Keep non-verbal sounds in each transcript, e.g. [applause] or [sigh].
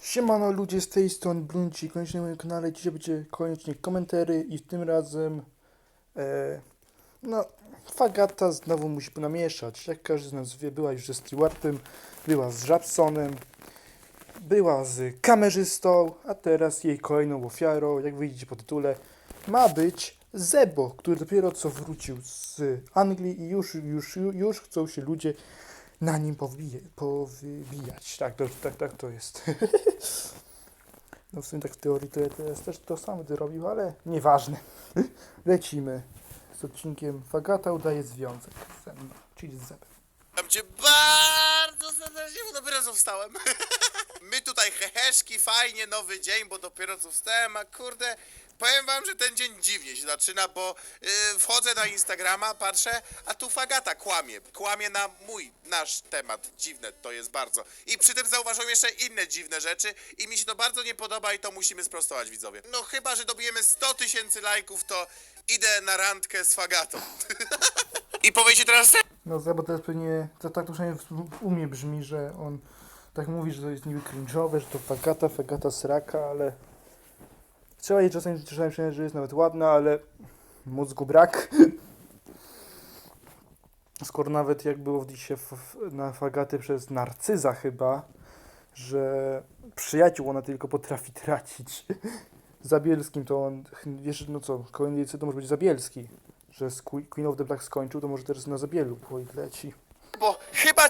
Siemano ludzie z tej strony Blunci, koniecznie na moim kanale, dzisiaj będzie koniecznie komentary i tym razem e, no Fagata znowu musi namieszać, jak każdy z nas wie, była już ze Stewartem, była z Rapsonem, była z kamerzystą, a teraz jej kolejną ofiarą, jak widzicie po tytule, ma być Zebo, który dopiero co wrócił z Anglii i już, już, już chcą się ludzie na nim powbije, powybijać. Tak, to, tak, tak to jest. [laughs] No w sumie tak w teorii to teraz też to samo zrobił, ale nieważne. [laughs] Lecimy z odcinkiem Fagata udaje związek ze mną, czyli z Zebem. Witam cię bardzo serdecznie, bo dopiero co wstałem. [laughs] My tutaj heheszki, fajnie, nowy dzień, bo dopiero co wstałem, a kurde, powiem wam, że ten dzień dziwnie się zaczyna, bo yy, wchodzę na Instagrama, patrzę, a tu Fagata kłamie. Kłamie na mój, nasz temat. Dziwne to jest bardzo. I przy tym zauważyłem jeszcze inne dziwne rzeczy i mi się to bardzo nie podoba i to musimy sprostować, widzowie. No chyba, że dobijemy 100 tysięcy lajków, to idę na randkę z Fagatą. [laughs] I powiecie teraz No Zebo to jest pewnie, to tak to przynajmniej w- u mnie brzmi, że on tak mówi, że to jest niby cringe'owe, że to Fagata, Fagata sraka, ale trzeba jej czasami, czasami przyznać, że jest nawet ładna, ale mózgu brak. Skoro nawet jak było w disie f- na Fagaty przez Narcyza chyba, że przyjaciół ona tylko potrafi tracić. [laughs] Zabielskim to on, jeszcze no co, kolejny to może być Zabielski, że Queen of the Black skończył, to może teraz na Zabielu pójść leci. Bo chyba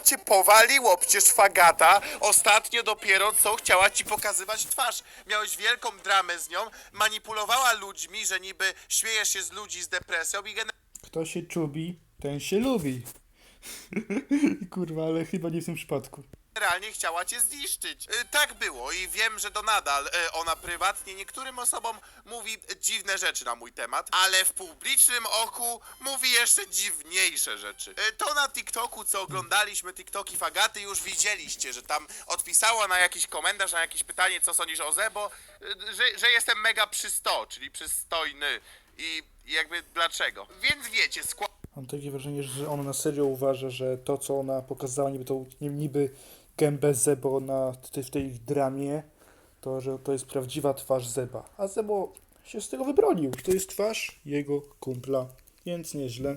cię powaliło, przecież Fagata ostatnio dopiero co chciała ci pokazywać twarz. Miałeś wielką dramę z nią, manipulowała ludźmi, że niby śmiejesz się z ludzi z depresją i Kto się czubi, ten się lubi. [laughs] Kurwa, ale chyba nie w tym przypadku. Generalnie chciała cię zniszczyć. Y, Tak było i wiem, że to nadal y, ona prywatnie niektórym osobom mówi dziwne rzeczy na mój temat, ale w publicznym oku mówi jeszcze dziwniejsze rzeczy. Y, To na TikToku, co oglądaliśmy TikToki Fagaty, już widzieliście, że tam odpisała na jakiś komentarz, na jakieś pytanie, co sądzisz o Zebo, że, że jestem mega przysto, czyli przystojny i jakby dlaczego. Więc wiecie, skład Mam takie wrażenie, że ona na serio uważa, że to, co ona pokazała, niby tą niby gębę Zebo na, w tej dramie, to, że to jest prawdziwa twarz Zeba. A Zebo się z tego wybronił. To jest twarz jego kumpla, więc nieźle.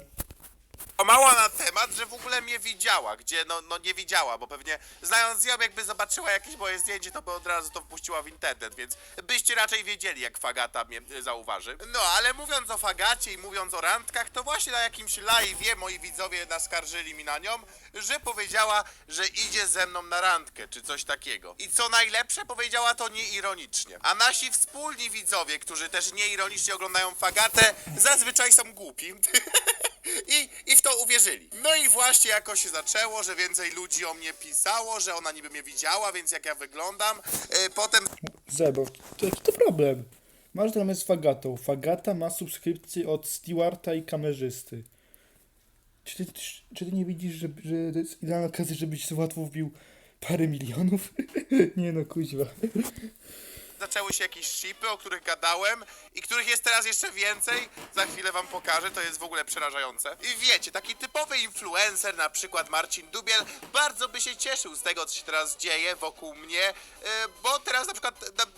Mała na temat, że w ogóle mnie widziała, gdzie no, no nie widziała, bo pewnie znając ją, jakby zobaczyła jakieś moje zdjęcie, to by od razu to wpuściła w internet, więc byście raczej wiedzieli, jak Fagata mnie y, zauważy. No, ale mówiąc o Fagacie i mówiąc o randkach, to właśnie na jakimś live'ie moi widzowie naskarżyli mi na nią, że powiedziała, że idzie ze mną na randkę, czy coś takiego. I co najlepsze, powiedziała to nieironicznie. A nasi wspólni widzowie, którzy też nieironicznie oglądają Fagatę, zazwyczaj są głupi. [laughs] To uwierzyli. No i właśnie jakoś się zaczęło, że więcej ludzi o mnie pisało, że ona niby mnie widziała, więc jak ja wyglądam. Yy, potem Zebo, to jaki to problem? Masz dramę z Fagatą. Fagata ma subskrypcję od Stewarta i kamerzysty. Czy ty, czy ty nie widzisz, że, że to jest idealna okazja, żebyś łatwo wbił parę milionów? [laughs] nie no, kuźwa. Zaczęły się jakieś shipy, o których gadałem i których jest teraz jeszcze więcej. Za chwilę wam pokażę, to jest w ogóle przerażające. I wiecie, taki typowy influencer, na przykład Marcin Dubiel, bardzo by się cieszył z tego, co się teraz dzieje wokół mnie, yy, bo teraz na przykład,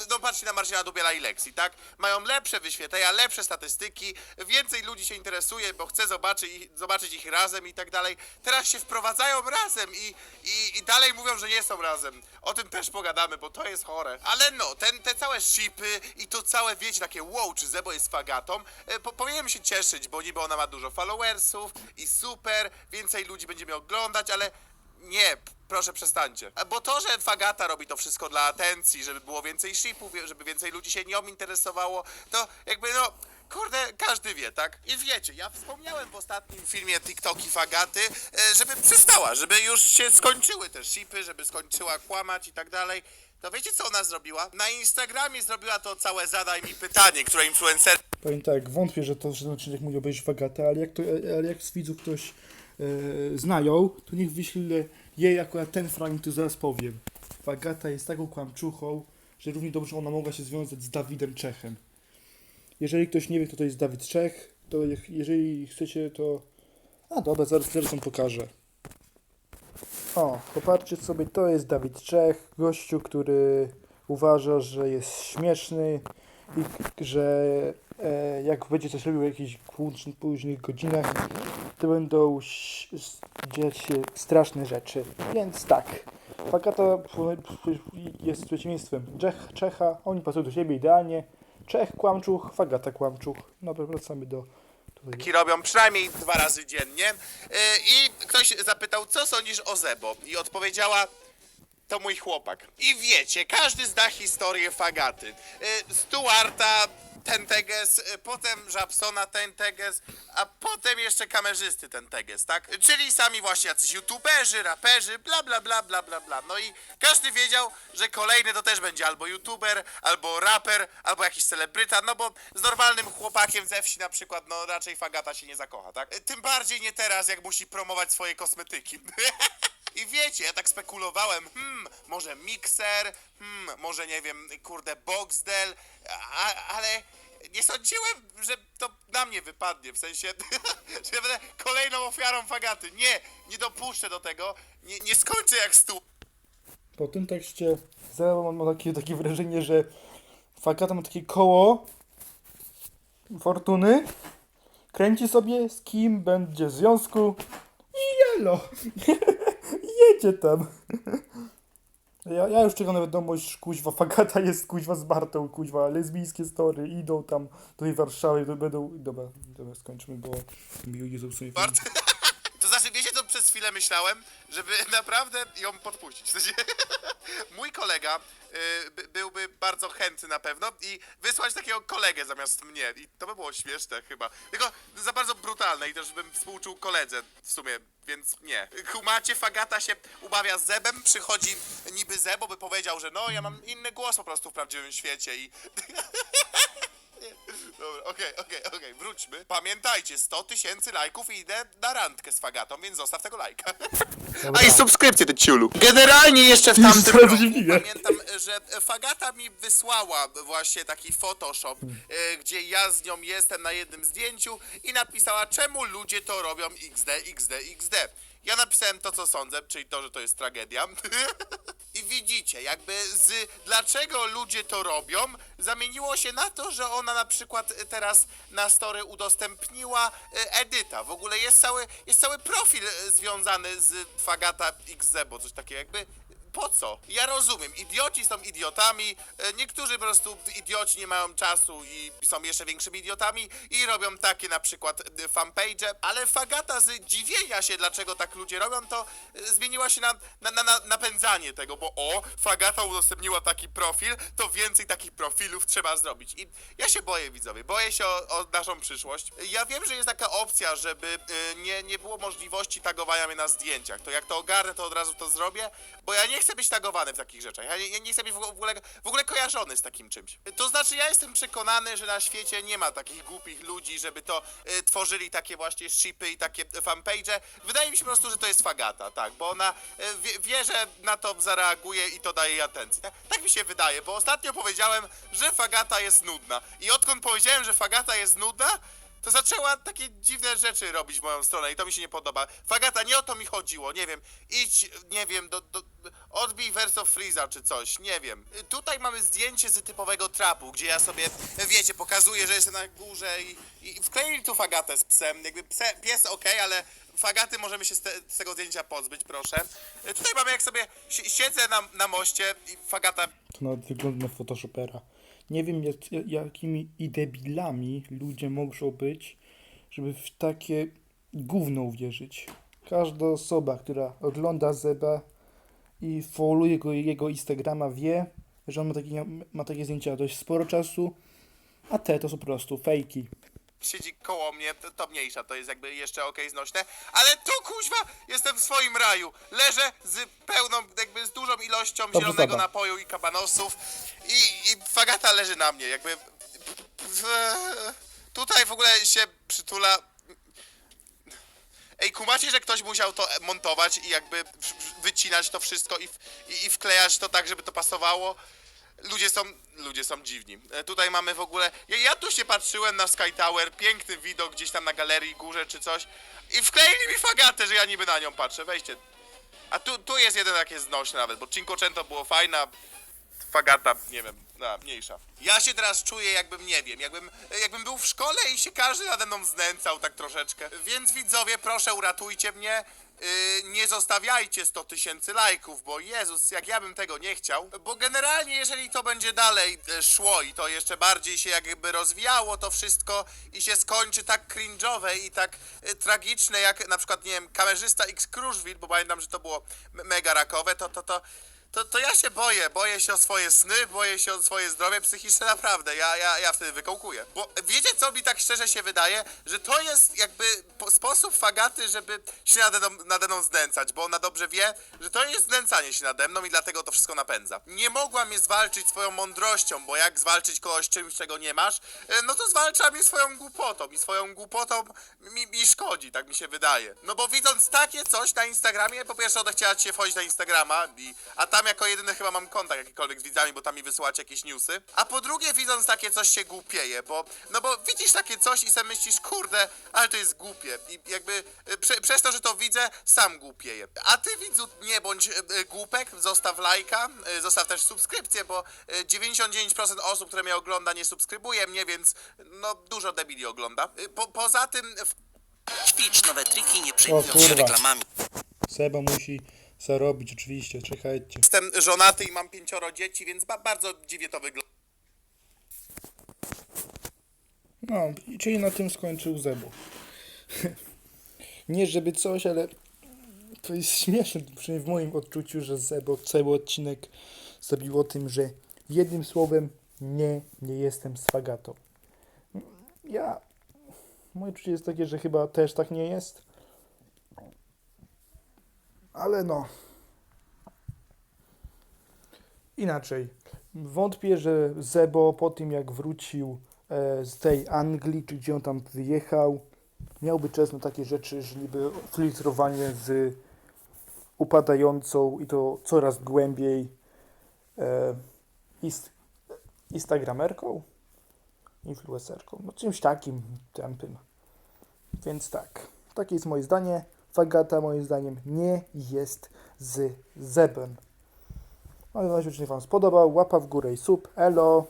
no, patrzcie na Marcina Dubiela i Lexi, tak? Mają lepsze wyświetlenia, lepsze statystyki, więcej ludzi się interesuje, bo chce zobaczyć, ich- zobaczyć ich razem i tak dalej. Teraz się wprowadzają razem i, i, i dalej mówią, że nie są razem. O tym też pogadamy, bo to jest chore. Ale no, ten, całe shipy i to całe, wiecie, takie wow, czy Zebo jest fagatą, e, po, powinienem się cieszyć, bo niby ona ma dużo followersów i super, więcej ludzi będzie mnie oglądać, ale nie, proszę przestańcie. E, Bo to, że Fagata robi to wszystko dla atencji, żeby było więcej shipów, żeby więcej ludzi się nią interesowało, to jakby no... Kurde, każdy wie, tak? I wiecie, ja wspomniałem w ostatnim filmie TikToki Fagaty, e, żeby przestała, żeby już się skończyły te shipy, żeby skończyła kłamać i tak dalej. To wiecie, co ona zrobiła? Na Instagramie zrobiła to całe zadaj mi pytanie, które influencer Powiem tak, wątpię, że to, że ten odcinek mógł obejść Fagatę, ale jak, to, ale jak z widzów ktoś e, znają, to niech wyśle jej akurat ten fragment, który zaraz powiem. Fagata jest taką kłamczuchą, że równie dobrze ona mogła się związać z Dawidem Czechem. Jeżeli ktoś nie wie, kto to jest Dawid Czech, to jeżeli chcecie, to... A dobra, zaraz, zaraz wam pokażę. O, popatrzcie sobie, to jest Dawid Czech, gościu, który uważa, że jest śmieszny i że e, jak będzie coś robił w jakichś późnych, godzinach, to będą dziać się straszne rzeczy. Więc tak, p- jest przeciwieństwem Czech, Czecha, oni pasują do siebie idealnie. Czech, kłamczuch, Fagata, kłamczuch. No to wracamy do... Tutaj. Ki robią przynajmniej dwa razy dziennie. Yy, I ktoś zapytał, co sądzisz o Zebo? I odpowiedziała, to mój chłopak. I wiecie, każdy zna historię Fagaty. Yy, Stuarta, Tenteges, yy, potem Żabsona, Tenteges, a potem jeszcze kamerzysty Tenteges, tak? Czyli sami właśnie jacyś youtuberzy, raperzy, bla bla bla bla bla bla. No i każdy wiedział, że kolejny to też będzie albo youtuber, albo raper, albo jakiś celebryta, no bo z normalnym chłopakiem ze wsi na przykład, no raczej Fagata się nie zakocha, tak? Tym bardziej nie teraz, jak musi promować swoje kosmetyki. [laughs] I wiecie, ja tak spekulowałem, hmm, może mikser, hmm, może nie wiem, kurde, Boxdel, a, ale nie sądziłem, że to na mnie wypadnie, w sensie, [laughs] że będę kolejną ofiarą Fagaty. Nie, nie dopuszczę do tego, nie, nie skończę jak stu. Po tym tekście Zero mam takie, takie wrażenie, że Fagata ma takie koło fortuny, kręci sobie z kim będzie w związku i jelo. [laughs] Jedzie tam. Ja, ja już czekam na wiadomość, kuźwa, Fagata jest kuźwa z Bartą, kuźwa, lesbijskie story, idą tam do tej Warszawy, to będą, dobra, dobra, skończmy, bo mi sobie Bart. To znaczy, wiecie, co przez chwilę myślałem? Żeby [laughs] naprawdę ją podpuścić. W sensie, [laughs] mój kolega y, by, byłby bardzo chętny na pewno i wysłać takiego kolegę zamiast mnie. I to by było śmieszne chyba. Tylko za bardzo brutalne i też bym współczuł koledze w sumie, więc nie. Kumacie, Fagata się ubawia z Zebem, przychodzi niby Zebo, by powiedział, że no, ja mam inny głos po prostu w prawdziwym świecie i... [laughs] Dobra, okej, okej, Pamiętajcie, 100 tysięcy lajków i idę na randkę z Fagatą, więc zostaw tego lajka. A i subskrypcję, ty ciulu. Generalnie jeszcze w tamtym roku pamiętam, że Fagata mi wysłała właśnie taki Photoshop, e, gdzie ja z nią jestem na jednym zdjęciu i napisała, czemu ludzie to robią XD, XD, XD. Ja napisałem to, co sądzę, czyli to, że to jest tragedia. [laughs] Widzicie, jakby z dlaczego ludzie to robią, zamieniło się na to, że ona na przykład teraz na story udostępniła e, Edyta. W ogóle jest cały, jest cały profil e, związany z Fagata XZ, bo coś takiego jakby po co? Ja rozumiem, idioci są idiotami, e, niektórzy po prostu idioci nie mają czasu i są jeszcze większymi idiotami i robią takie na przykład e, fanpage, ale Fagata z dziwienia się, dlaczego tak ludzie robią, to e, zmieniła się na, na, na, na napędzanie tego, bo o, Fagata udostępniła taki profil, to więcej takich profilów trzeba zrobić. I ja się boję, widzowie, boję się o, o naszą przyszłość. Ja wiem, że jest taka opcja, żeby e, nie, nie było możliwości tagowania mnie na zdjęciach. To jak to ogarnę, to od razu to zrobię, bo ja nie chcę być tagowany w takich rzeczach. Ja nie, ja nie chcę być w ogóle, w ogóle kojarzony z takim czymś. To znaczy, ja jestem przekonany, że na świecie nie ma takich głupich ludzi, żeby to e, tworzyli takie właśnie shipy i takie fanpage. Wydaje mi się po prostu, że to jest fagata, tak, bo ona e, wie, wie, że na to zareaguje i to daje jej atencji. Tak, tak mi się wydaje, bo ostatnio powiedziałem, że fagata jest nudna. I odkąd powiedziałem, że fagata jest nudna, to zaczęła takie dziwne rzeczy robić w moją stronę i to mi się nie podoba. Fagata, nie o to mi chodziło, nie wiem, idź, nie wiem, do, do, odbij Freeza czy coś, nie wiem. Tutaj mamy zdjęcie z typowego trapu, gdzie ja sobie, wiecie, pokazuję, że jestem na górze i, i wkleili tu Fagatę z psem, jakby pse, pies okej, ale Fagaty możemy się z, te, z tego zdjęcia pozbyć, proszę. Y, Tutaj mamy jak sobie si- siedzę na, na moście i Fagata To nawet wygląda na Photoshopera. Nie wiem, jak, jakimi i debilami ludzie mogą być, żeby w takie gówno uwierzyć. Każda osoba, która ogląda Zeba i followuje go, jego Instagrama, wie, że on ma takie, ma takie zdjęcia dość sporo czasu, a te to są po prostu fejki. Siedzi koło mnie, to, to mniejsza, to jest jakby jeszcze okej znośne, ale tu kuźwa jestem w swoim raju. Leżę z pełną, jakby z dużą ilością Dobrze, zielonego napoju i kabanosów i, i fagata leży na mnie, jakby tutaj w ogóle się przytula. Ej, kumacie, że ktoś musiał to montować i jakby w- w- wycinać to wszystko i, w- i, i wklejać to tak, żeby to pasowało? Ludzie są, ludzie są dziwni. E, tutaj mamy w ogóle, ja, ja tu się patrzyłem na Sky Tower, piękny widok gdzieś tam na galerii górze czy coś i wkleili mi fagatę, że ja niby na nią patrzę, weźcie. A tu, tu jest jeden takie znośny nawet, bo Cinquecento było fajna, Fagata, nie wiem, no, mniejsza. Ja się teraz czuję jakbym, nie wiem, jakbym, jakbym był w szkole i się każdy nade mną znęcał tak troszeczkę. Więc widzowie, proszę uratujcie mnie. Yy, nie zostawiajcie 100 tysięcy lajków, bo Jezus, jak ja bym tego nie chciał. Bo generalnie, jeżeli to będzie dalej e, szło i to jeszcze bardziej się jakby rozwijało to wszystko i się skończy tak cringe'owe i tak e, tragiczne, jak na przykład, nie wiem, kamerzysta X Kruszwil, bo pamiętam, że to było me- mega rakowe, to, to, to, to, to ja się boję, boję się o swoje sny, boję się o swoje zdrowie psychiczne, naprawdę, ja, ja, ja wtedy wykołkuję. Bo wiecie co mi tak szczerze się wydaje? Że to jest jakby po, sposób fagaty, żeby się nade mną, nade mną znęcać, bo ona dobrze wie, że to jest znęcanie się nade mną i dlatego to wszystko napędza. Nie mogła mnie zwalczyć swoją mądrością, bo jak zwalczyć kogoś czymś, czego nie masz, e, no to zwalcza mnie swoją głupotą i swoją głupotą mi, mi szkodzi, tak mi się wydaje. No bo widząc takie coś na Instagramie, po pierwsze odechciała ci się wchodzić na Instagrama, i, a tam jako jedyny chyba mam kontakt jakikolwiek z widzami, bo tam mi wysyłacie jakieś newsy. A po drugie, widząc takie coś się głupieje, bo no bo widzisz takie coś i sobie myślisz, kurde, ale to jest głupie. I jakby e, prze, przez to, że to widzę, sam głupieję. A ty widzu, nie bądź e, e, głupek, zostaw lajka, e, zostaw też subskrypcję, bo e, 99% osób, które mnie ogląda, nie subskrybuje mnie, więc no dużo debili ogląda. E, Po, poza tym w Ćwicz nowe triki, nie przejmując kurwa. się reklamami. Seba musi zarobić, oczywiście, czekajcie. Jestem żonaty i mam pięcioro dzieci, więc ba bardzo dziwnie to wygląda. No, i czyli na tym skończył Zebo. Nie żeby coś, ale to jest śmieszne, przynajmniej w moim odczuciu, że Zebo cały odcinek zrobił o tym, że jednym słowem nie, nie jestem swagatą. Ja, moje odczucie jest takie, że chyba też tak nie jest. Ale no. Inaczej. Wątpię, że Zebo po tym jak wrócił e, z tej Anglii, czy gdzie on tam wyjechał, miałby czas na takie rzeczy, że niby filtrowanie z upadającą i to coraz głębiej e, ist, instagramerką, influencerką, no czymś takim tempym. Więc tak, takie jest moje zdanie. Fagata moim zdaniem nie jest z Zebem. Mam nadzieję, że Wam spodobał. Łapa w górę i sub. Elo!